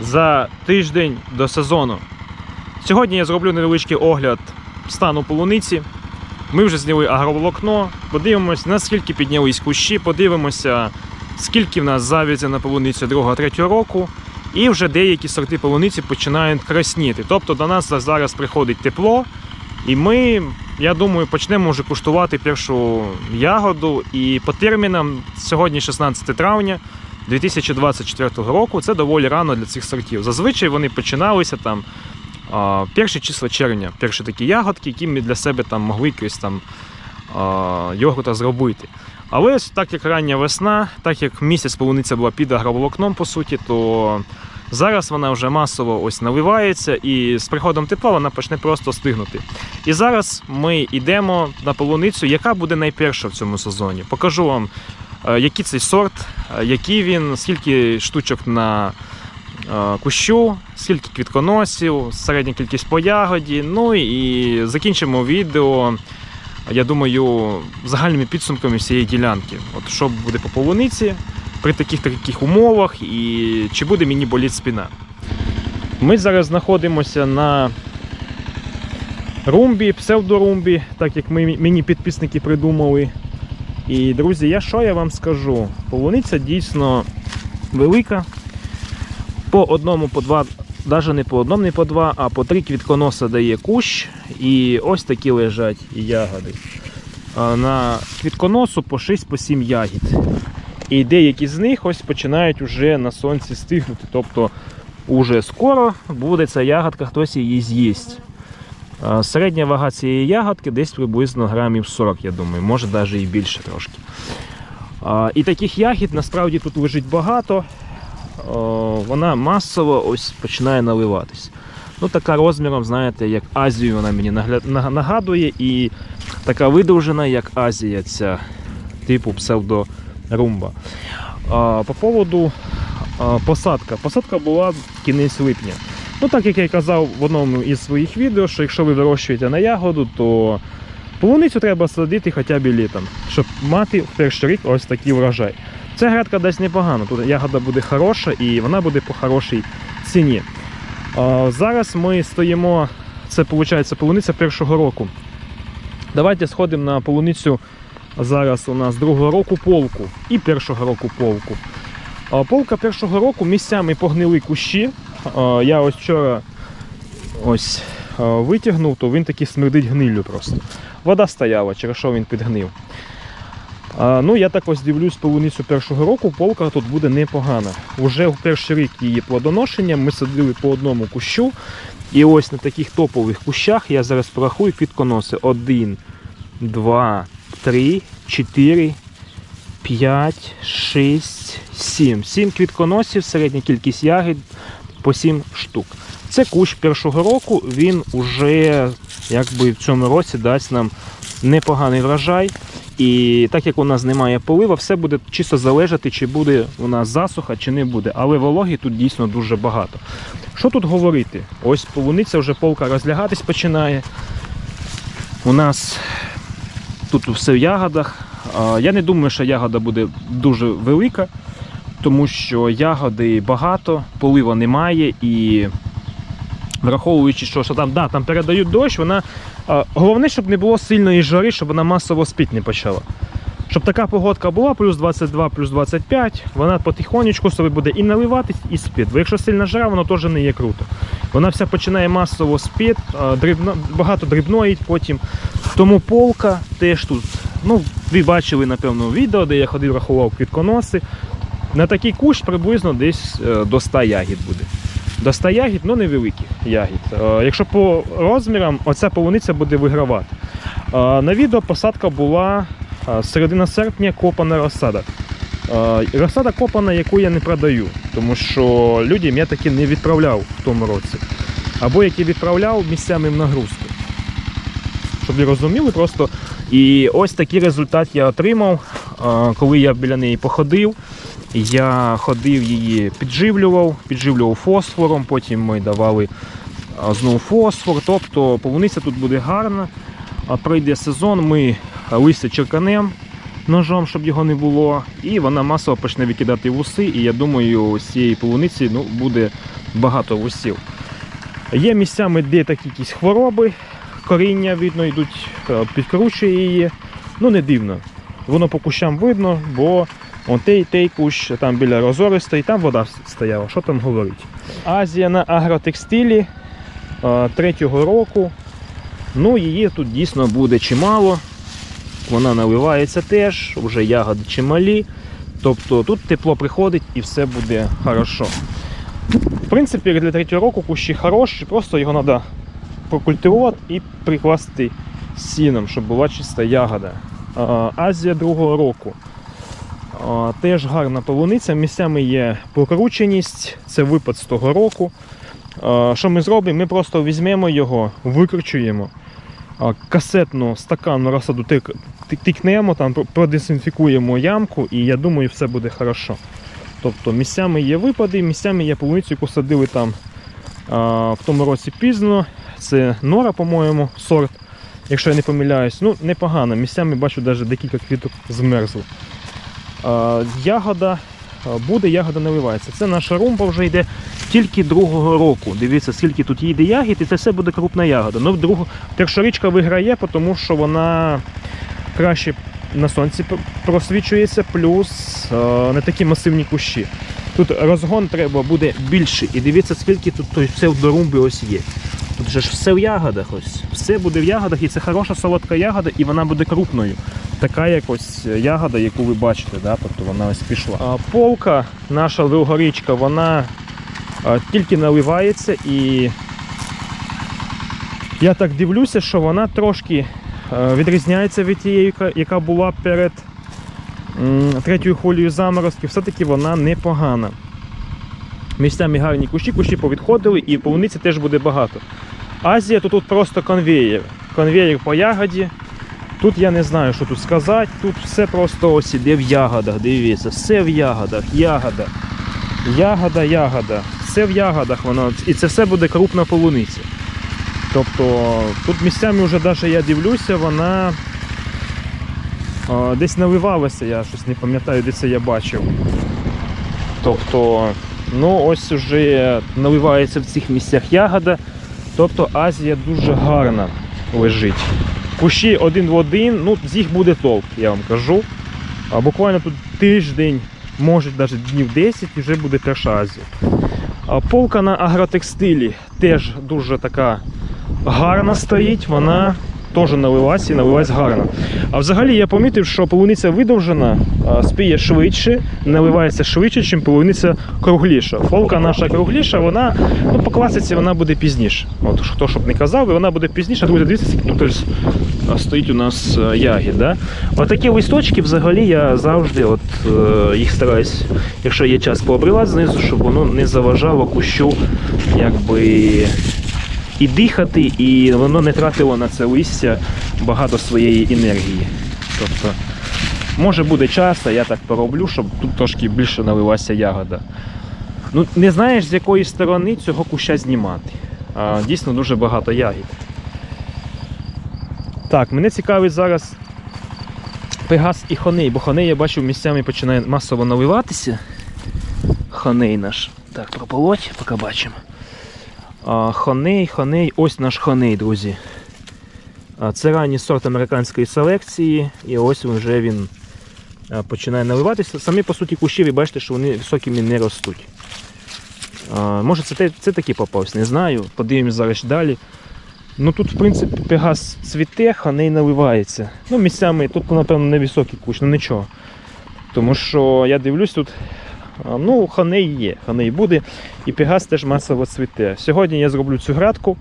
за тиждень до сезону. Сьогодні я зроблю невеличкий огляд стану полуниці. Ми вже зняли агроволокно, подивимось, наскільки піднялись кущі, подивимося, скільки в нас завязі на полуницю 2-3 року. І вже деякі сорти полуниці починають красніти. Тобто до нас зараз приходить тепло, і ми, я думаю, почнемо вже куштувати першу ягоду. І по термінам сьогодні 16 травня 2024 року. Це доволі рано для цих сортів. Зазвичай вони починалися там перші числа червня, перші такі ягодки, які ми для себе там могли якось там йогурта зробити. Але ось так як рання весна, так як місяць полуниця була під агроволокном, по суті, то зараз вона вже масово ось наливається, і з приходом тепла вона почне просто стигнути. І зараз ми йдемо на полуницю, яка буде найперша в цьому сезоні. Покажу вам, який цей сорт, е, який він, скільки штучок на е, кущу, скільки квітконосів, середня кількість по ягоді. Ну і закінчимо відео. Я думаю, загальними підсумками всієї ділянки. От що буде по полуниці при таких таких умовах, і чи буде мені боліти спина. Ми зараз знаходимося на румбі, псевдорумбі, так як ми, мені підписники придумали. І, друзі, я що я вам скажу? Полуниця дійсно велика. По одному, по два, навіть не по одному, не по два, а по три квітконоса дає кущ. І ось такі лежать ягоди. На квітконосу по 6-7 ягід. І деякі з них ось починають вже на сонці стигнути. Тобто уже скоро буде ця ягодка, хтось її з'їсть. А Середня вага цієї ягодки десь приблизно грамів 40, я думаю, може навіть і більше трошки. І таких ягід насправді тут лежить багато. Вона масово ось починає наливатись. Ну, така розміром, знаєте, як Азію вона мені нагадує, і така видовжена, як Азія, ця типу псевдорумба. По поводу посадка. Посадка була кінець липня. Ну, так як я й казав в одному із своїх відео, що якщо ви вирощуєте на ягоду, то полуницю треба садити хоча б літом, щоб мати в перший рік ось такий врожай. Ця грядка дасть непогано, тут ягода буде хороша і вона буде по хорошій ціні. А, Зараз ми стоїмо, це виходить полуниця першого року. Давайте сходимо на полуницю зараз у нас другого року полку і першого року полку. А, Полка першого року місцями погнили кущі. А, Я ось вчора ось витягнув, то він такий смердить гниллю просто. Вода стояла, через що він підгнив. Ну, я так ось дивлюсь полуницю першого року, полка тут буде непогана. Уже в перший рік її плодоношення ми садили по одному кущу. І ось на таких топових кущах я зараз порахую квітконоси. 1, 2, 3, 4, 5, 6, 7. 7 квітконосів, середня кількість ягід по 7 штук. Це кущ першого року, він уже якби в цьому році дасть нам непоганий врожай. І так як у нас немає полива, все буде чисто залежати, чи буде у нас засуха, чи не буде. Але вологи тут дійсно дуже багато. Що тут говорити? Ось полуниця вже полка розлягатись починає. У нас тут все в ягодах. Я не думаю, що ягода буде дуже велика, тому що ягоди багато, полива немає і враховуючи, що, що там, да, там передають дощ, вона. Головне, щоб не було сильної жари, щоб вона масово спіти не почала. Щоб така погодка була, плюс 22, плюс 25, вона потихонечку собі буде і наливатись, і спіт. Бо якщо сильна жара, воно теж не є круто. Вона вся починає масово спіт, дрібно, багато дрібноїть потім. Тому полка теж тут. Ну, ви бачили, напевно, відео, де я ходив, рахував квітконоси. На такий кущ приблизно десь е, до 100 ягід буде. До 100 ягід, ну невеликих ягід. Е, Якщо по розмірам, оця полуниця буде вигравати. Е, На відео посадка була середина серпня копана розсада. Розсада копана, яку я не продаю, тому що людям я таки не відправляв в тому році. Або які відправляв місцями в нагрузку. Щоб ви розуміли, просто і ось такий результат я отримав, коли я біля неї походив. Я ходив її, підживлював, підживлював фосфором, потім ми давали знову фосфор. Тобто полуниця тут буде гарна. Прийде сезон, ми листя черканем ножом, щоб його не було. І вона масово почне викидати вуси. І я думаю, з цієї полуниці ну, буде багато вусів. Є місцями, де такі якісь хвороби, коріння видно, йдуть, е, підкручує її. Ну не дивно. Воно по кущам видно, бо он той, той кущ, там біля розористої, там вода стояла. Що там говорить? Азія на агротекстилі третього року. Ну, її тут дійсно буде чимало. Вона наливається теж, вже ягоди чималі. Тобто тут тепло приходить і все буде хорошо. В принципі, для третього року кущі хороші, просто його треба прокультивувати і прикласти сіном, щоб була чиста ягода. Азія другого року. Теж гарна полуниця. Місцями є покрученість, це випад з того року. Що ми зробимо? Ми просто візьмемо його, викручуємо, касетну стаканну розсаду тик- тик- тикнемо, там продезінфікуємо ямку, і я думаю, все буде хорошо. Тобто місцями є випади, місцями є полуницю, яку садили там в тому році пізно. Це нора, по-моєму, сорт, якщо я не помиляюсь. Ну, непогано. Місцями бачу, навіть декілька квіток змерзло. А, ягода буде, ягода наливається. Це наша румба вже йде тільки другого року. Дивіться, скільки тут їде ягід, і це все буде крупна ягода. Ну, другу, першорічка виграє, тому що вона краще на сонці просвічується, плюс е, не такі масивні кущі. Тут розгон треба буде більший. І дивіться, скільки тут все в дорумбі ось є. Тут же ж все в ягодах ось. Все буде в ягодах, і це хороша солодка ягода, і вона буде крупною. Така як ось ягода, яку ви бачите, да? тобто вона ось пішла. А полка, наша велгорічка, вона тільки наливається і я так дивлюся, що вона трошки відрізняється від тієї, яка- була перед третьою хвилею заморозків. Все-таки вона непогана. Місцями гарні кущі, кущі повідходили і полуниці теж буде багато. Азія то тут просто конвеєр. Конвеєр по ягоді. Тут я не знаю, що тут сказати. Тут все просто ось іде в ягодах. Дивіться, все в ягодах, ягода. Ягода, ягода. Все в ягодах воно. І це все буде крупна полуниця. Тобто тут місцями вже навіть я дивлюся, вона десь наливалася, я щось не пам'ятаю, де це я бачив. Тобто, ну ось вже наливається в цих місцях ягода. Тобто Азія дуже гарна лежить. Кущі один в один, ну з їх буде толк, я вам кажу. А буквально тут тиждень, може навіть днів 10 і вже буде перша Азія. А полка на агротекстилі теж дуже така гарна стоїть, вона теж наливається і наливається гарно. А взагалі я помітив, що полуниця видовжена, спіє швидше, наливається швидше, ніж полуниця кругліша. Полка наша кругліша, вона ну, по класиці вона буде пізніше. От хто щоб не казав, вона буде пізніше. Друзі, дивіться, тут стоїть у нас ягід. Да? Отакі листочки взагалі я завжди от, е, їх стараюсь, якщо є час, пообривати знизу, щоб воно не заважало кущу якби і дихати, і воно не тратило на це листя багато своєї енергії. Тобто, може буде час, а я так пороблю, щоб тут трошки більше налилася ягода. Ну, не знаєш, з якої сторони цього куща знімати. А, дійсно дуже багато ягід. Так, мене цікавить зараз пегас і хоней, бо хоней я бачу місцями починає масово наливатися. Хоней наш. Так, прополоть, поки бачимо. Хоней, хоней, ось наш хоней, друзі. Це ранній сорт американської селекції, і ось вже він починає наливатися. Самі, по суті, кущі, ви бачите, що вони високими не ростуть. Може це, це такий попався, не знаю. Подивимось зараз далі. Ну тут, в принципі, пегас цвіте, хоней наливається. Ну, місцями тут, напевно, невисокий кущ, ну нічого. Тому що я дивлюсь тут, ну, ханей є, ханей буде, і пегас теж масово цвіте. Сьогодні я зроблю цю градку,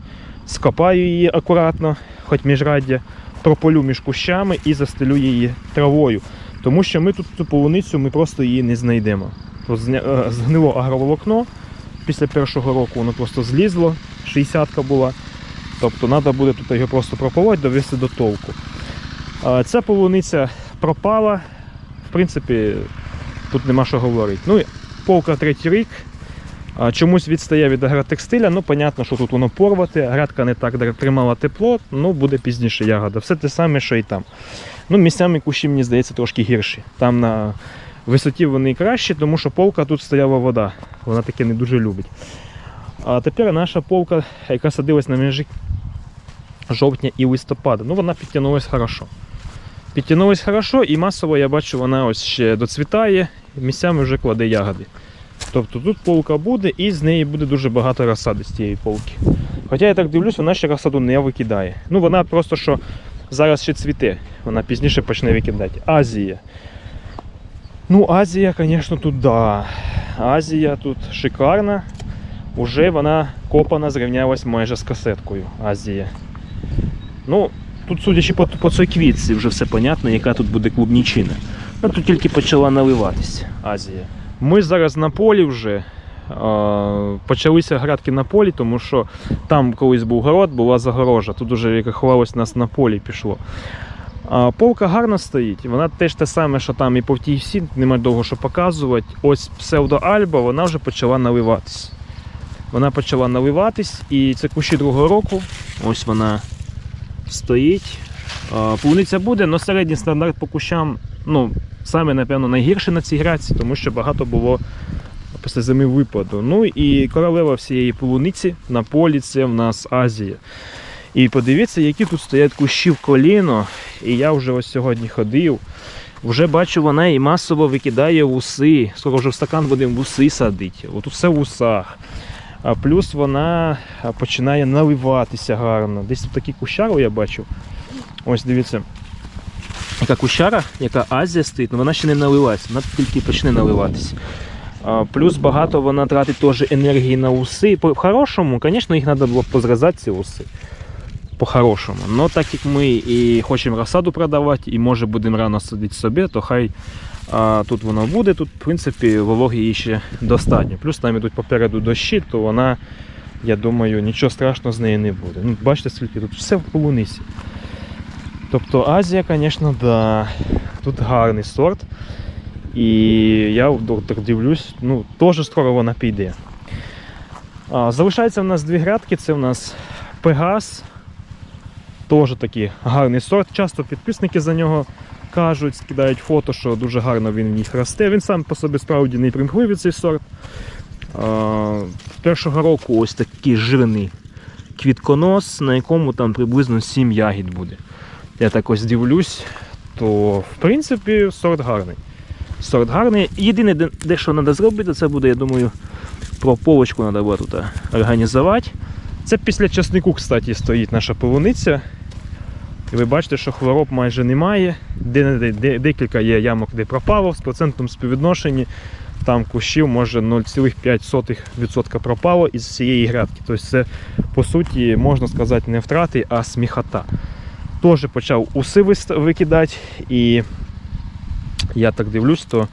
скопаю її акуратно, хоч міжраддя, прополю між кущами і застелю її травою. Тому що ми тут цю полуницю ми просто її не знайдемо. Тут е, згнило агроволокно. Після першого року воно просто злізло, 60-ка була. Тобто треба буде тут його просто прополоть, довести до толку. Ця полуниця пропала. В принципі, тут нема що говорити. Ну, полка третій рік. Чомусь відстає від агротекстиля, ну, понятно, що тут воно порвате, градка не так тримала тепло, ну буде пізніше ягода. Все те саме, що і там. Ну, місцями кущі, мені здається, трошки гірші. Там на висоті вони кращі, тому що полка тут стояла вода. Вона таке не дуже любить. А тепер наша полка, яка садилась на межі жовтня і листопада, ну вона підтягнулась хорошо. Підтягнулась хорошо і масово я бачу, вона ось ще доцвітає, місцями вже кладе ягоди. Тобто тут полка буде і з неї буде дуже багато розсади з цієї полки. Хоча я так дивлюсь, вона ще розсаду не викидає. Ну вона просто що зараз ще цвіте, вона пізніше почне викидати. Азія. Ну, Азія, звісно, тут да. Азія тут шикарна. Уже вона копана зрівнялась майже з касеткою Азія. Ну, тут, судячи по, по цій квітці, вже все понятно, яка тут буде клубнічина. Ну, тут тільки почала наливатись Азія. Ми зараз на полі вже. Е, Почалися градки на полі, тому що там колись був город, була загорожа. Тут уже як рахувалось нас на полі пішло. Полка гарно стоїть, вона теж те саме, що там і по тій всі, нема довго що показувати. Ось псевдоальба, вона вже почала наливатись. Вона почала наливатись, і це кущі другого року. Ось вона стоїть. Полуниця буде, але середній стандарт по кущам, ну, саме, напевно, найгірший на цій граці, тому що багато було після зими випаду. Ну і королева всієї полуниці на полі це в нас Азія. І подивіться, які тут стоять кущі в коліно. І я вже ось сьогодні ходив. Вже бачу, вона і масово викидає вуси. Скоро вже в стакан будемо вуси садити. От все в усах. Плюс вона починає наливатися гарно. Десь тут такі кущари я бачу. Ось дивіться. Яка кущара, яка Азія стоїть, але вона ще не налилась, вона тільки почне наливатися. Плюс багато вона тратить теж енергії на уси. По-хорошому, звісно, їх треба було б позрізати ці уси. По-хорошому. Но так як ми і хочемо розсаду продавати, і може будемо рано садити собі, то хай а, тут воно буде. Тут, в принципі, вологи її ще достатньо. Плюс там ідуть попереду дощі, то вона, я думаю, нічого страшного з нею не буде. Ну, бачите, скільки тут все в полунисі. Тобто Азія, звісно, да. Тут гарний сорт. І я так дивлюсь, ну, теж скоро вона піде. А, залишається в нас дві грядки, це в нас Пегас. Теж такий гарний сорт. Часто підписники за нього кажуть, скидають фото, що дуже гарно він в них росте. Він сам по собі справді не примхливий цей сорт. А, першого року ось такий жирний квітконос, на якому там приблизно 7 ягід буде. Я так ось дивлюсь, то в принципі сорт гарний. Сорт гарний. Єдине, де, що треба зробити, це буде, я думаю, прополочку треба тут організувати. Це після часнику, кстати, стоїть наша полуниця. І ви бачите, що хвороб майже немає. Де, де, де, декілька є ямок, де пропало в процентному співвідношенні. Там кущів може 0,5% пропало із цієї грядки. Тобто це, по суті, можна сказати, не втрати, а сміхота. Теж почав уси викидати, і я так дивлюсь, то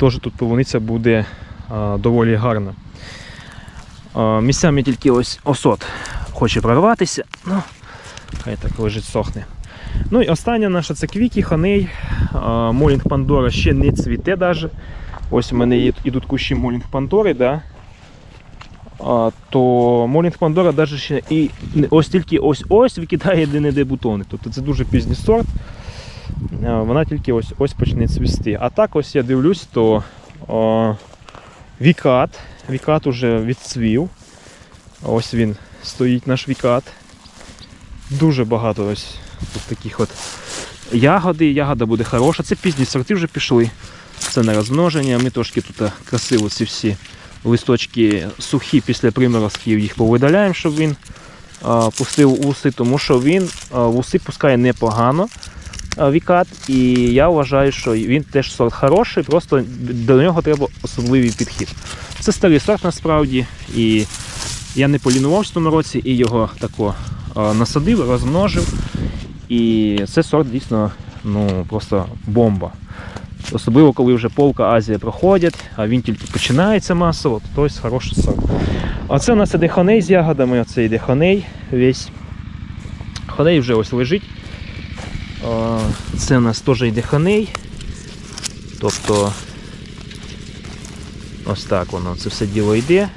теж тут полуниця буде доволі гарна. А, місцями тільки ось осот хоче прорватися. Ну, хай так лежить сохне. Ну і остання наша це квіки, ханей. Молінг Пандора ще не цвіте даже. Ось у мене є, ідуть кущі Молінг Пандори, да? а, то Молінг Пандора даже ще і ось тільки ось ось викидає де-не-де бутони. Тобто це дуже пізній сорт. Вона тільки ось ось почне цвісти. А так ось я дивлюсь, то о, вікат. Вікат уже відцвів. Ось він стоїть наш вікат. Дуже багато ось таких от ягоди. Ягода буде хороша. Це пізні сорти вже пішли. Це на розмноження. Ми трошки тут красиво ці всі листочки сухі після приморозків їх повидаляємо, щоб він а, пустив уси, тому що він а, вуси пускає непогано а, вікат. І я вважаю, що він теж сорт хороший, просто до нього треба особливий підхід. Це старий сорт насправді, і я не полінувався в тому році і його тако насадив, розмножив. І це сорт дійсно ну, просто бомба. Особливо, коли вже полка Азія проходять, а він тільки починається масово, то той хороший сорт. А це у нас іде ханей з ягодами, оце йде ханей весь. Ханей вже ось лежить. Це у нас теж йде ханей. Тобто ось так воно це все діло йде.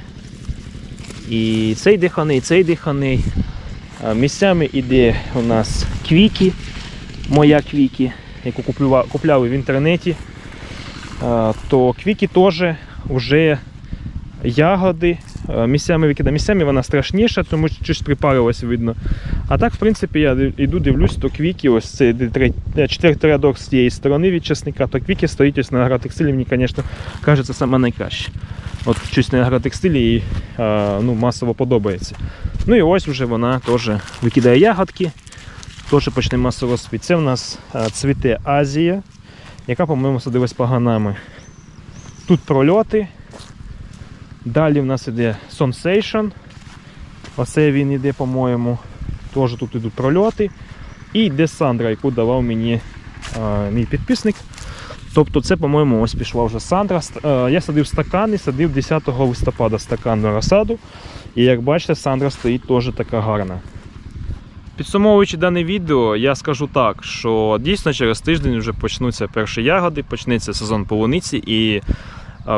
І це йде ханей, це йде ханей. А Місцями йде у нас квіки, моя квіки, яку купляли в інтернеті. То квіки теж вже ягоди Місцями викидає, місцями вона страшніша, тому що щось припарилось видно. А так, в принципі, я іду, дивлюсь, то квіки, ось це де треть- е, четвертий рядок з тієї сторони від часника, то квіки стоїть ось на агротекстилі, мені, звісно, кажеться саме найкраще. От щось на агротекстилі е, ну, масово подобається. Ну і ось вже вона теж викидає ягодки, теж почне масово світ. Це в нас цвіте Азія, яка, по-моєму, садилась паганами. Тут прольоти. Далі в нас іде Sensation. Оце він іде, по-моєму. Теж тут йдуть прольоти. І йде Сандра, яку давав мені е, мій підписник. Тобто це, по-моєму, ось пішла вже Сандра. Е, Я садив стакан і садив 10 листопада стакан на розсаду. І як бачите, Сандра стоїть теж така гарна. Підсумовуючи дане відео, я скажу так, що дійсно через тиждень вже почнуться перші ягоди, почнеться сезон полуниці і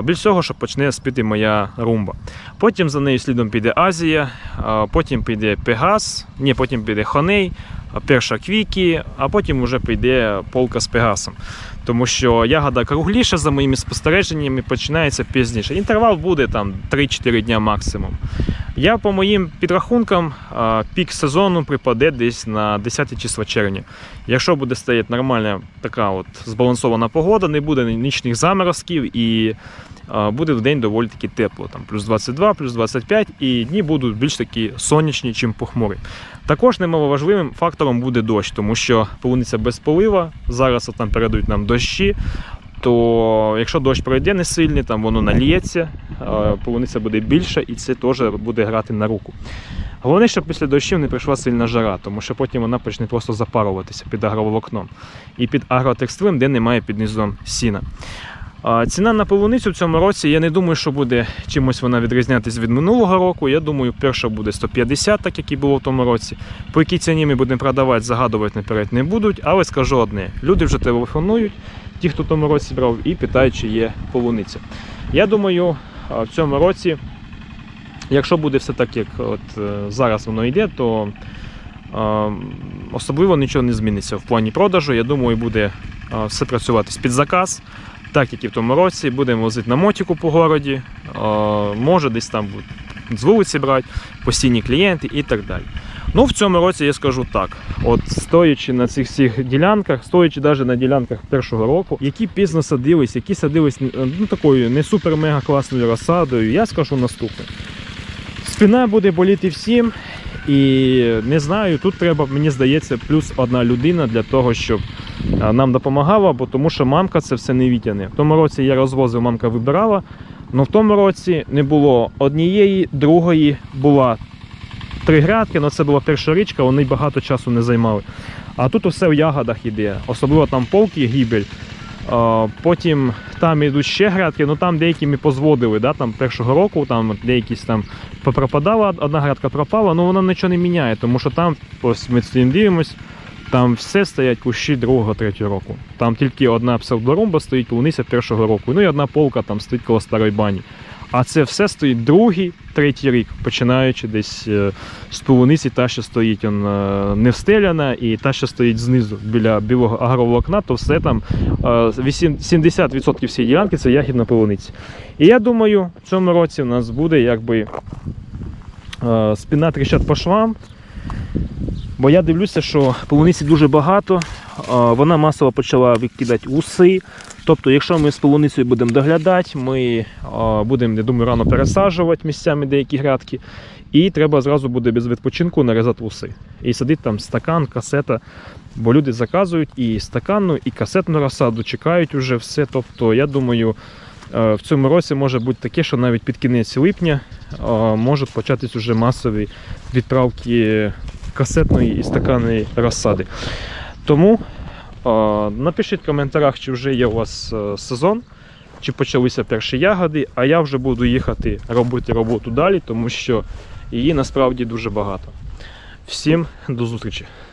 більш всього, що почне спіти моя румба. Потім за нею слідом піде Азія, потім піде Пегас, ні, потім піде Хоней, перша Квікі, а потім вже піде полка з Пегасом. Тому що ягода кругліша, за моїми спостереженнями, починається пізніше. Інтервал буде там 3-4 дня максимум. Я по моїм підрахункам пік сезону припаде десь на 10 число червня. Якщо буде стояти нормальна така от збалансована погода, не буде нічних заморозків і буде в день доволі таки тепло, там плюс 22, плюс 25, і дні будуть більш такі сонячні, чим похмурі. Також немаловажливим фактором буде дощ, тому що полуниця без полива, зараз от там передають нам дощі. То якщо дощ пройде не сильний, там воно наліється, полуниця буде більша і це теж буде грати на руку. Головне, щоб після дощів не прийшла сильна жара, тому що потім вона почне просто запаруватися під агроволокном і під агротекстилем, де немає під низом сіна. Ціна на полуницю в цьому році, я не думаю, що буде чимось вона відрізнятися від минулого року. Я думаю, перша буде 150, так як і було в тому році. По якій ціні ми будемо продавати, загадувати наперед не будуть, але скажу одне: люди вже телефонують, ті, хто в тому році брав, і питають, чи є полуниця. Я думаю, в цьому році, якщо буде все так, як от е, зараз воно йде, то особливо нічого не зміниться в плані продажу. Я думаю, буде все працювати під заказ. Так як і в тому році, будемо возити на мотіку по городі, е, може десь там з вулиці брати, постійні клієнти і так далі. Ну, в цьому році я скажу так: от стоячи на цих всіх ділянках, стоячи навіть на ділянках першого року, які пізно садились, які садились ну, такою не супер-мега класною розсадою, я скажу наступне. Спина буде боліти всім, і не знаю, тут треба, мені здається, плюс одна людина для того, щоб нам допомагала, бо тому що мамка це все не вітяне. В тому році я розвозив, мамка вибирала, але в тому році не було однієї, другої була три грядки, але це була перша річка, вони багато часу не займали. А тут усе в ягодах іде, особливо там полки, гібель. Потім там йдуть ще грядки, ну там деякі ми позводили, да, там першого року, там деякісь там попропадала, одна грядка пропала, ну воно нічого не міняє, тому що там ось ми дивимось, там все стоять кущі другого, третього року. Там тільки одна псевдорумба стоїть полуниця першого року, ну і одна полка там стоїть коло старої бані. А це все стоїть другий, третій рік, починаючи десь е, з полуниці, та, що стоїть он, е, не встеляна, і та, що стоїть знизу біля білого агроволокна, то все там е, вісім- 70% всієї ділянки це ягідна полуниця. І я думаю, в цьому році у нас буде якби е, спина тріщать по швам. Бо я дивлюся, що полуниці дуже багато, вона масово почала викидати уси. Тобто, якщо ми з полуницею будемо доглядати, ми будемо, я думаю, рано пересаджувати місцями деякі грядки. І треба зразу буде без відпочинку нарізати уси. І садити там стакан, касета. Бо люди заказують і стаканну, і касетну розсаду, чекають уже все. Тобто, я думаю, в цьому році може бути таке, що навіть під кінець липня е, можуть початись уже масові відправки касетної і стаканної розсади. Тому е, напишіть в коментарях, чи вже є у вас е, сезон, чи почалися перші ягоди, а я вже буду їхати робити роботу далі, тому що її насправді дуже багато. Всім до зустрічі!